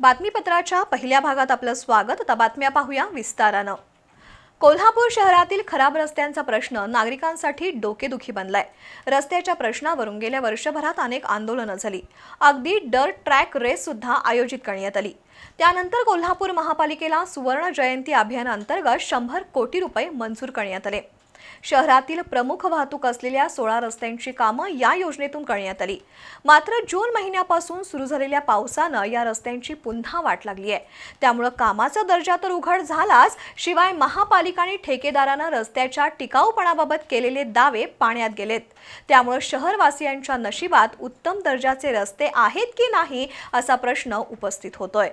बातमीपत्राच्या पहिल्या भागात आपलं स्वागत. आता बातम्या पाहूया विस्तारानं. कोल्हापूर शहरातील खराब रस्त्यांचा प्रश्न नागरिकांसाठी डोकेदुखी बनलाय. रस्त्याच्या प्रश्नावरून गेल्या वर्षभरात अनेक आंदोलनं झाली. अगदी डर्ट ट्रॅक रेस सुद्धा आयोजित करण्यात आली. त्यानंतर कोल्हापूर महापालिकेला सुवर्ण जयंती अभियानाअंतर्गत शंभर कोटी रुपये मंजूर करण्यात आले. शहरातील प्रमुख वाहतूक असलेल्या सोळा रस्त्यांची कामं या योजनेतून करण्यात आली. मात्र जून महिन्यापासून सुरू झालेल्या पावसानं या रस्त्यांची पुन्हा वाट लागली आहे. त्यामुळं कामाचा दर्जा तर उघड झालाच शिवाय महापालिका आणि ठेकेदारानं रस्त्याच्या टिकाऊपणाबाबत केलेले दावे पाण्यात गेलेत. त्यामुळं शहरवासियांच्या नशिबात उत्तम दर्जाचे रस्ते आहेत की नाही असा प्रश्न उपस्थित होतोय.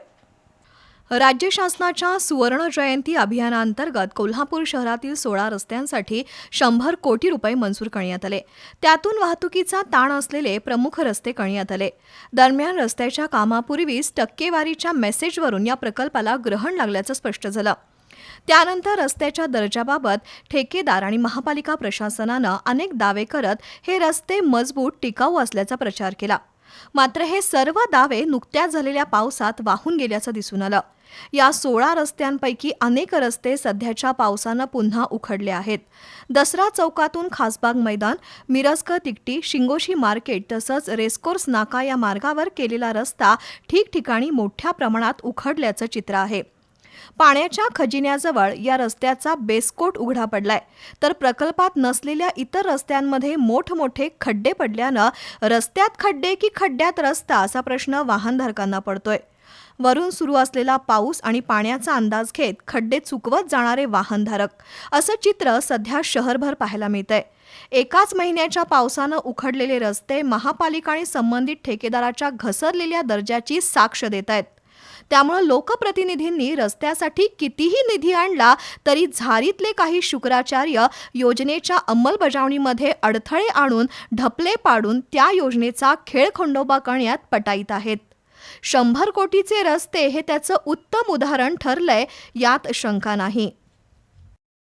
राज्य शासनाच्या सुवर्ण जयंती अभियानांतर्गत कोल्हापूर शहरातील सोळा रस्त्यांसाठी शंभर कोटी रुपये मंजूर करण्यात आले. त्यातून वाहतुकीचा ताण असलेले प्रमुख रस्ते करण्यात आले. दरम्यान रस्त्याच्या कामापूर्वीच टक्केवारीच्या मेसेजवरून या प्रकल्पाला ग्रहण लागल्याचं स्पष्ट झालं. त्यानंतर रस्त्याच्या दर्जाबाबत ठेकेदार आणि महापालिका प्रशासनानं अनेक दावे करत हे रस्ते मजबूत टिकाऊ असल्याचा प्रचार केला. मात्र हे सर्व दावे नुकत्याच झालेल्या पावसात वाहून गेल्याचं दिसून आलं. या सोळा रस्त्यांपैकी अनेक रस्ते सध्याच्या पावसानं पुन्हा उखडले आहेत. दसरा चौकातून खासबाग मैदान मिरजकर तिकटी शिंगोशी मार्केट तसंच रेसकोर्स नाका या मार्गावर केलेला रस्ता ठिकठिकाणी मोठ्या प्रमाणात उखडल्याचं चित्र आहे. पाण्याच्या खजिन्याजवळ या रस्त्याचा बेसकोट उघडा पडलाय. तर प्रकल्पात नसलेल्या इतर रस्त्यांमध्ये मोठमोठे खड्डे पडल्यानं रस्त्यात खड्डे की खड्ड्यात रस्ता असा प्रश्न वाहनधारकांना पडतोय. वरून सुरू असलेला पाऊस आणि पाण्याचा अंदाज घेत खड्डे चुकवत जाणारे वाहनधारक. असं चित्र सध्या शहरभर पाहायला मिळतंय. एकाच महिन्याच्या पावसानं उखडलेले रस्ते महापालिका आणि संबंधित ठेकेदाराच्या घसरलेल्या दर्जाची साक्ष देत आहेत त्यामुळं लोकप्रतिनिधींनी रस्त्यासाठी कितीही निधी आणला तरी झारीतले काही शुक्राचार्य योजनेच्या अंमलबजावणीमध्ये अडथळे आणून ढपले पाडून त्या योजनेचा खेळखंडोबा करण्यात पटाईत आहेत. शंभर कोटीचे रस्ते हे त्याचं उत्तम उदाहरण ठरलंय यात शंका नाही.